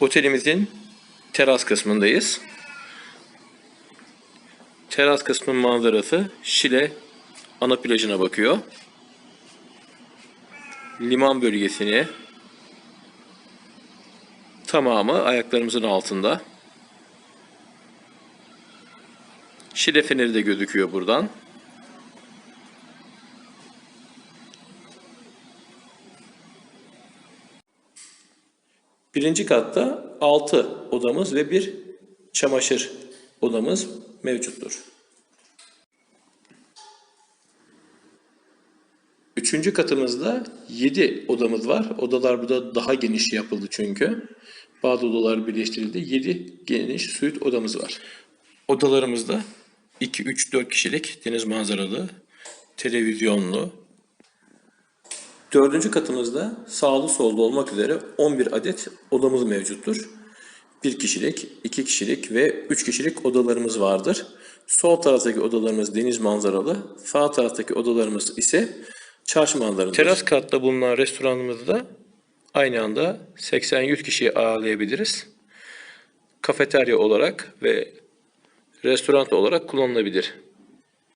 Otelimizin teras kısmındayız. Teras kısmının manzarası Şile ana plajına bakıyor. Liman bölgesini tamamı ayaklarımızın altında. Şile feneri de gözüküyor buradan. Birinci katta 6 odamız ve bir çamaşır odamız mevcuttur. Üçüncü katımızda 7 odamız var. Odalar burada daha geniş yapıldı çünkü. Bazı odalar birleştirildi. 7 geniş suite odamız var. Odalarımızda 2, 3, 4 kişilik deniz manzaralı, televizyonlu, Dördüncü katımızda sağlı sollu olmak üzere 11 adet odamız mevcuttur. Bir kişilik, iki kişilik ve üç kişilik odalarımız vardır. Sol taraftaki odalarımız deniz manzaralı, sağ taraftaki odalarımız ise çarşı manzaralı. Teras katta bulunan restoranımızda aynı anda 80-100 kişiyi ağırlayabiliriz. Kafeterya olarak ve restoran olarak kullanılabilir.